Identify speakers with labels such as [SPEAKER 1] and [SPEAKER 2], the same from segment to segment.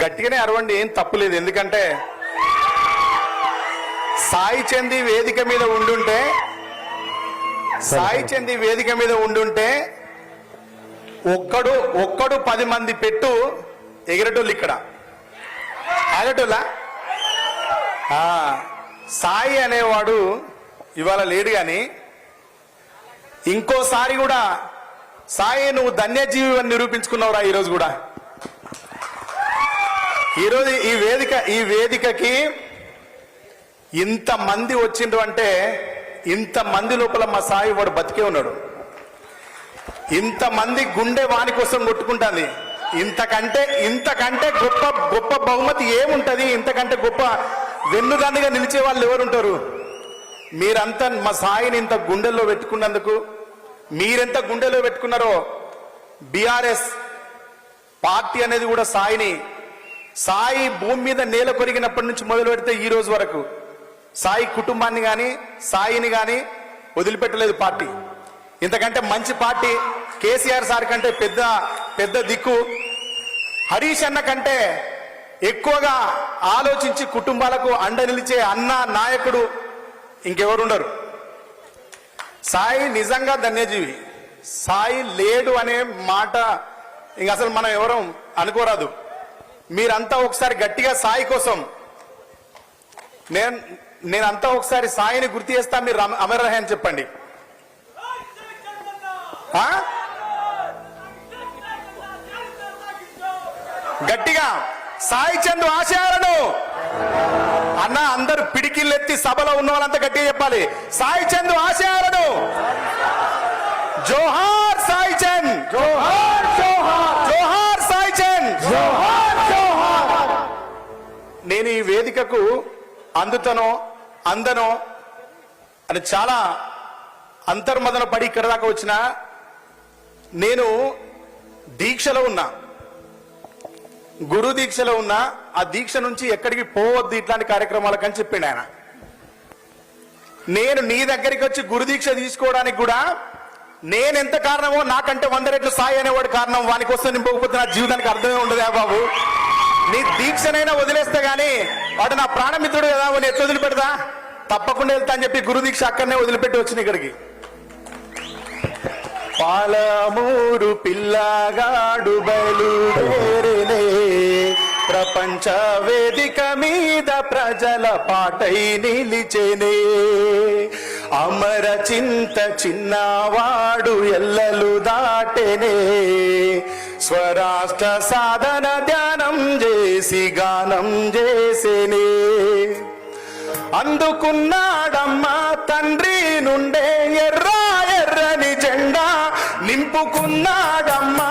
[SPEAKER 1] గట్టిగానే అరవండి ఏం తప్పులేదు ఎందుకంటే సాయి చంది వేదిక మీద ఉండుంటే సాయి చంది వేదిక మీద ఉండుంటే ఒక్కడు ఒక్కడు పది మంది పెట్టు ఎగిరటోళ్ళు ఇక్కడ. ఆగటోళ్ళ? సాయి అనేవాడు ఇవాళ లేడు కానీ ఇంకోసారి కూడా సాయి నువ్వు ధన్యజీవి అని నిరూపించుకున్నావురా ఈరోజు కూడా. ఈరోజు ఈ వేదిక ఈ వేదికకి ఇంతమంది వచ్చిండ్రు అంటే ఇంతమంది లోపల మా సాయి వాడు బతికే ఉన్నాడు. ఇంతమంది గుండె వాని కోసం కొట్టుకుంటుంది. ఇంతకంటే ఇంతకంటే గొప్ప గొప్ప బహుమతి ఏముంటుంది? ఇంతకంటే గొప్ప వెన్నుదన్నుగా నిలిచే వాళ్ళు ఎవరుంటారు? మీరంతా మా సాయిని ఇంత గుండెల్లో పెట్టుకున్నందుకు మీరెంత గుండెలో పెట్టుకున్నారో బీఆర్ఎస్ పార్టీ అనేది కూడా సాయిని సాయి భూమి మీద నేల కొరిగినప్పటి నుంచి మొదలు పెడితే ఈ రోజు వరకు. సాయి కుటుంబాన్ని కానీ సాయిని కానీ వదిలిపెట్టలేదు పార్టీ. ఇంతకంటే మంచి పార్టీ కేసీఆర్ సార్ కంటే పెద్ద పెద్ద దిక్కు. హరీష్ అన్న కంటే ఎక్కువగా ఆలోచించి కుటుంబాలకు అండ నిలిచే అన్న నాయకుడు ఇంకెవరుండరు? సాయి నిజంగా ధన్యజీవి. సాయి లేడు అనే మాట ఇంక అసలు మనం ఎవరం అనుకోరాదు. మీరంతా ఒకసారి గట్టిగా సాయి కోసం నేను నేనంతా ఒకసారి సాయిని గుర్తు చేస్తా మీరు అమ- అని చెప్పండి. గట్టిగా సాయి చంద్ ఆశయాలను. అన్న అందరు పిడికిల్లెత్తి సభలో ఉన్న వాళ్ళంతా గట్టిగా చెప్పాలి. సాయి చంద్ ఆశయాలను జోహార్ సాయి చంద్ జోహార్ జోహార్ నేను ఈ వేదికకు అందుతనో అందనో అని చాలా అంతర్మదన పడి ఇక్కడ దాకా వచ్చిన నేను దీక్షలో ఉన్నా. గురు దీక్షలో ఉన్నా ఆ దీక్ష నుంచి ఎక్కడికి పోవద్దు ఇట్లాంటి కార్యక్రమాలకని చెప్పిండు ఆయన. నేను నీ దగ్గరికి వచ్చి గురు దీక్ష తీసుకోవడానికి కూడా నేనెంత కారణమో నాకంటే వంద రెట్లు సాయి అనేవాడు కారణం. వానికి వస్తే నింపకపోతే నా జీవితానికి అర్థమే ఉండదా బాబు. నీ దీక్షనైనా వదిలేస్తే గానీ వాడు నా ప్రాణమిత్రుడు కదా వాడిని ఎట్లా వదిలిపెడతా? తప్పకుండా వెళ్తా అని చెప్పి గురు దీక్ష అక్కడనే వదిలిపెట్టి వచ్చింది ఇక్కడికి. పాలమూరు పిల్లగాడు బయలుదేరినే ప్రపంచ వేదిక మీద ప్రజల పాటై నిలిచెనే. అమర చింత చిన్నవాడు ఎల్లలు దాటెనే స్వరాష్ట్ర సాధన ధ్యానం చేసి గానం చేసేనే. అందుకున్నాడమ్మా తండ్రి నుండే ఎర్ర ఎర్రని జెండా నింపుకున్నాడమ్మా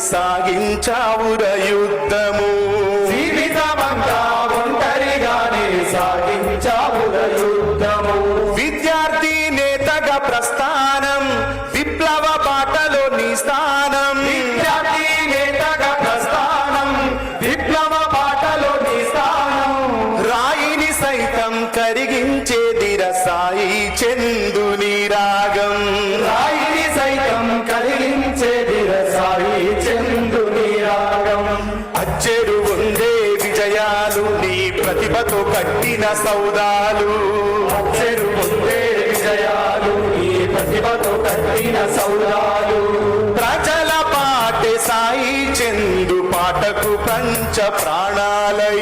[SPEAKER 1] సాగించావుర యుద్ధము. జీవితమంతా ఒంటరిగానే సాగించావుర యుద్ధము. విద్యార్థి నేతగా ప్రస్థానం విప్లవ బాటలో నీ స్థానం. విద్యార్థి నేతగా ప్రస్థానం విప్లవ బాటలో నీ స్థానం. రాయిని సైతం కరిగించేదిర సాయి చందుని రాగం. కట్టిన సౌదాలు అచ్చెరు ఉండే విజయాలు ఈ ప్రతిభతో కట్టిన సౌదాలు. ప్రజల పాటే సాయి చందు పాటకు పంచ ప్రాణాలై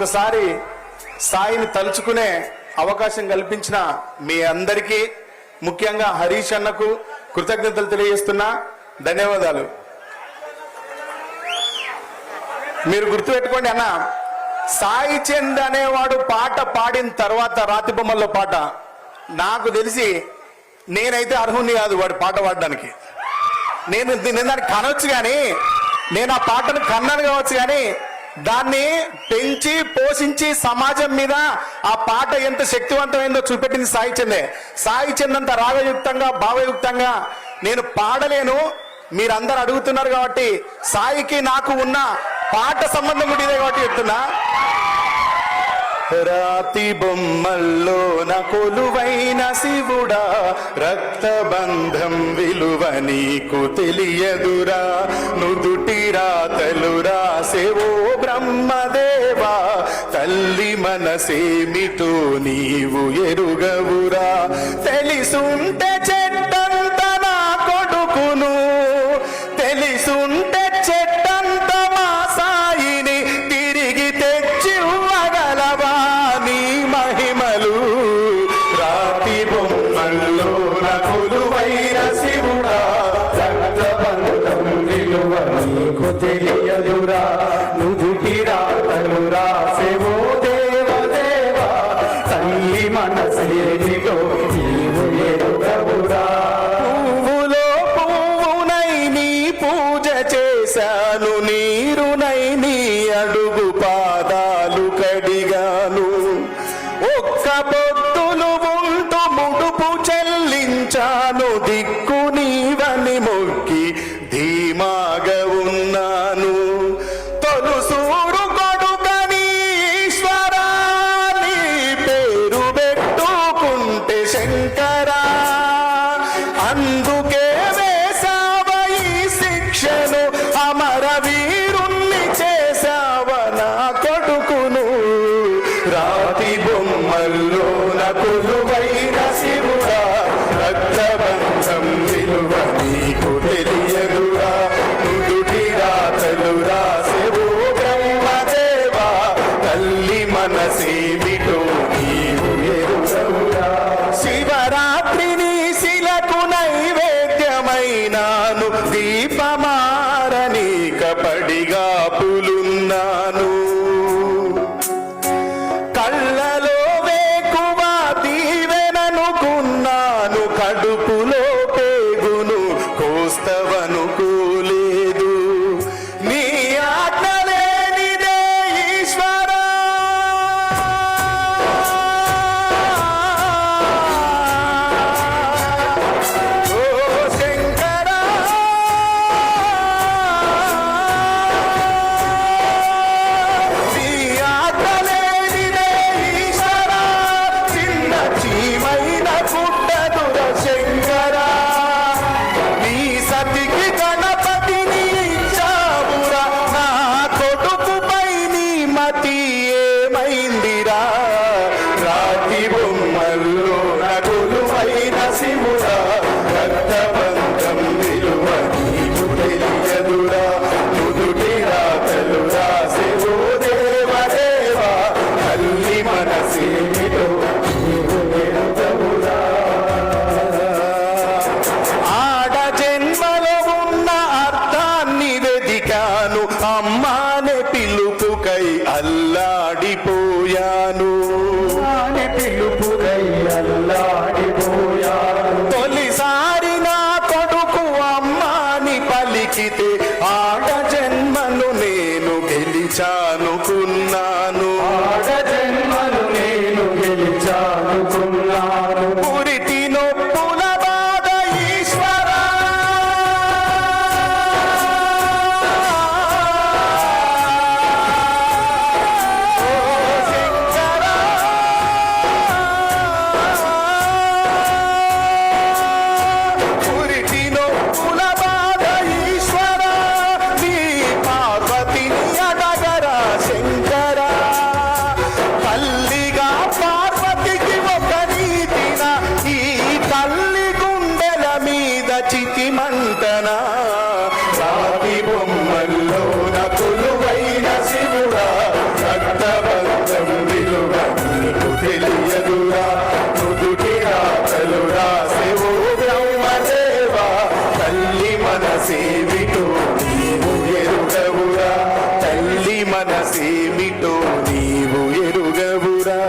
[SPEAKER 1] ఒకసారి సాయిని తలుచుకునే అవకాశం కల్పించిన మీ అందరికీ ముఖ్యంగా హరీష్ అన్నకు కృతజ్ఞతలు తెలియజేస్తున్నా. ధన్యవాదాలు. మీరు గుర్తుపెట్టుకోండి అన్న సాయి చంద్ అనేవాడు పాట పాడిన తర్వాత రాతి బొమ్మల్లో పాట. నాకు తెలిసి నేనైతే అర్హుని కాదు వాడు పాట పాడడానికి. నేను నేను దాన్ని కనొచ్చు కానీ నేను ఆ పాటను కన్నాను కావచ్చు కానీ దాన్ని పెంచి పోషించి సమాజం మీద ఆ పాట ఎంత శక్తివంతమైందో చూపెట్టింది సాయి చందే. సాయి చందంత రాగయుక్తంగా భావయుక్తంగా నేను పాడలేను. మీరందరూ అడుగుతున్నారు కాబట్టి సాయికి నాకు ఉన్న పాట సంబంధం కూడా ఇదే కాబట్టి చెప్తున్నా. రాతి బొమ్మల్లో నా కొలువైన శివుడా రక్తబంధం విలువ నీకు తెలియదురా. నుదుటి రాతలు రాసేవో బ్రహ్మదేవా తల్లి మనసేమిటో నీవు ఎరుగవురా. తెలిసుంటే
[SPEAKER 2] తెలియదురా నుదుటి రాతలు రాసేవో దేవ తల్లి మనసేమిటో నీవు ఎరుగవురా
[SPEAKER 1] పువ్వులో పువ్వునై నీ పూజ చేశాను నీరునై నీ అడుగు పాదాలు కడిగాను. ఒక్క పొత్తులు ఉంటూ ముడుపు చెల్లించాను దిక్కు బొమ్మల్లో నకులువైన శివుడా రక్తబంధం విలువ నీకు తెలియదురా. నుదుటి రాతలు రాసేవో బ్రహ్మదేవా తల్లి మనసేమిటో నీవు ఎరుగవురా. శివరాత్రిని శిలకు నైవేద్యమైనాను దీపమారనీక పడిగా పులున్నాను అనే పిలుపుకై అల్లాడిపోయాను. అని పిలుపుకై అల్లాడి మంటన సాపి బొమ్మల్లోన కొలువైన శివుడా రక్తబంధం విలువ నీకు తెలియదురా. నుదుటి రాతలురా శివు బ్రహ్మదేవా తల్లి మన సేమిటో నీవు ఎరుగవురా. తల్లి మన సేమిటో నీవు ఎరుగవురా.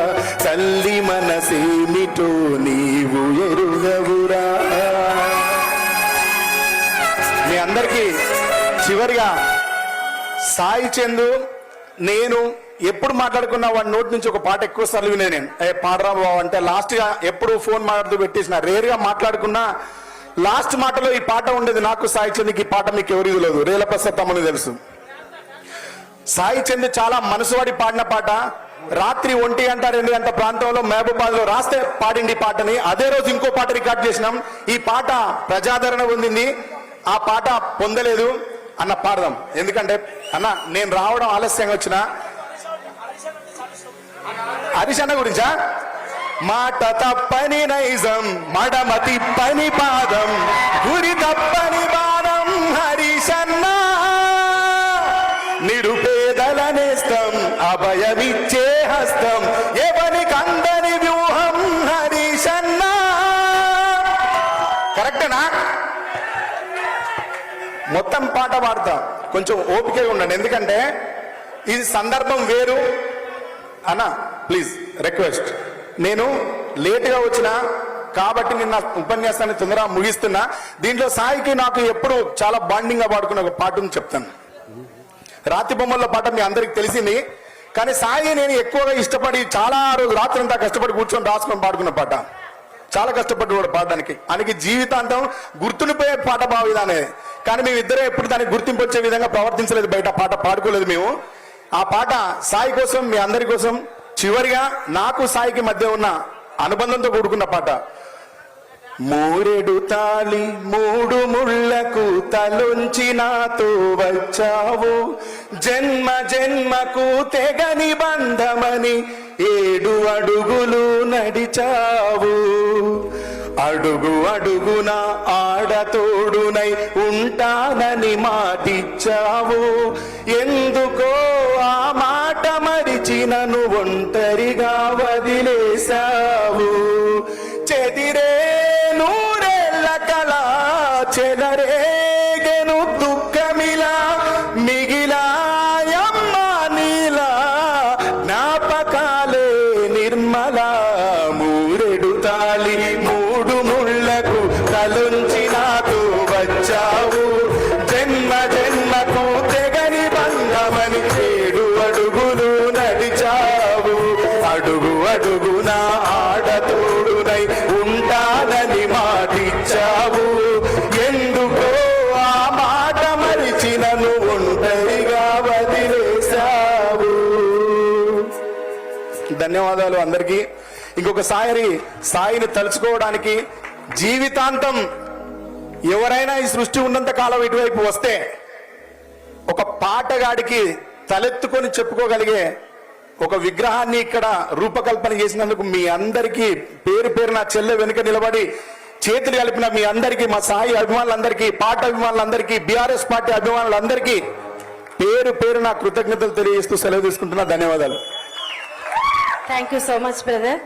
[SPEAKER 1] తల్లి మన సే చివరిగా సాయి చందు నేను ఎప్పుడు మాట్లాడుకున్నా వాడి నోటి నుంచి ఒక పాట ఎక్కువ సార్లు వినే నేను. ఏ పాడరా బావ అంటే లాస్ట్గా ఎప్పుడు ఫోన్ మాట్లాడుతూ పెట్టేసిన. రేరుగా మాట్లాడుకున్నా లాస్ట్ మాటలో ఈ పాట ఉండేది నాకు సాయి చంద్కి ఈ పాట మీకు ఎవరికి తెలియదు. రేల ప్రసాద్ తమ్ముని తెలుసు. సాయి చంద్ చాలా మనసువాడి పాడిన పాట. రాత్రి ఒంటి గంట రెండు గంట ప్రాంతంలో మహబూబాద్లో రాస్తే పాడింది ఈ పాటని. అదే రోజు ఇంకో పాట రికార్డ్ చేసినాం. ఈ పాట ప్రజాదరణ పొందింది. ఆ పాట పొందలేదు. అన్న పాడదాం. ఎందుకంటే అన్న నేను రావడం ఆలస్యంగా వచ్చిన హరీష్ అన్న గురించా? మాట తప్పని నైజం మడమ తిప్పని పాదం గురి తప్పని బాణం హరిశన్న నిరుపేదల నేస్తం అభయమిచ్చే హస్తం పాట పాడతా కొంచెం ఓపికగా ఉండండి. ఎందుకంటే ఇది సందర్భం వేరు. అన్న ప్లీజ్ రిక్వెస్ట్. నేను లేటుగా వచ్చిన కాబట్టి నిన్న ఉపన్యాసాన్ని తొందరగా ముగిస్తున్నా. దీంట్లో సాయికి నాకు ఎప్పుడు చాలా బాండింగ్గా పాడుకున్న ఒక పాటను చెప్తాను. రాతి బొమ్మల పాట మీ అందరికి తెలిసింది. కానీ సాయి నేను ఎక్కువగా ఇష్టపడి చాలా రోజు రాత్రి అంతా కష్టపడి కూర్చొని రాసుకొని పాడుకున్న పాట. చాలా కష్టపడ్డు కూడా పాడడానికి. ఆయనకి జీవితాంతం గుర్తుండిపోయే పాట భావిదానే కానీ మేము ఇద్దరే ఎప్పుడు దానికి గుర్తింపు వచ్చే విధంగా ప్రవర్తించలేదు బయట పాట పాడుకోలేదు మేము. ఆ పాట సాయి కోసం మీ అందరి కోసం చివరిగా నాకు సాయికి మధ్య ఉన్న అనుబంధంతో కూడుకున్న పాట. మూరెడు తాళి మూడు ముళ్ళకు తలుంచి నాతో వచ్చావు. జన్మ జన్మకు తెగని బంధమని ఏడు అడుగులు నడిచావు. అడుగు అడుగున ఆడతోడునై ఉంటానని మాటిచ్చావు. ఎందుకో ఆ మాట మరిచినను ఒంటరిగా ధన్యవాదాలు అందరికీ. ఇంకొకసారి సాయిని తలుచుకోవడానికి జీవితాంతం ఎవరైనా ఈ సృష్టి ఉన్నంత కాలం ఇటువైపు వస్తే ఒక పాటగాడికి తలెత్తుకొని చెప్పుకోగలిగే ఒక విగ్రహాన్ని ఇక్కడ రూపకల్పన చేసినందుకు మీ అందరికీ పేరు పేరు నా చెల్లె వెనుక నిలబడి చేతులు కలిపిన మీ అందరికీ మా సాయి అభిమానులందరికీ పాట అభిమానులందరికీ బీఆర్ఎస్ పార్టీ అభిమానులందరికీ పేరు పేరు నా కృతజ్ఞతలు తెలియజేస్తూ సెలవు తీసుకుంటున్నా. ధన్యవాదాలు.
[SPEAKER 3] Thank you so much brother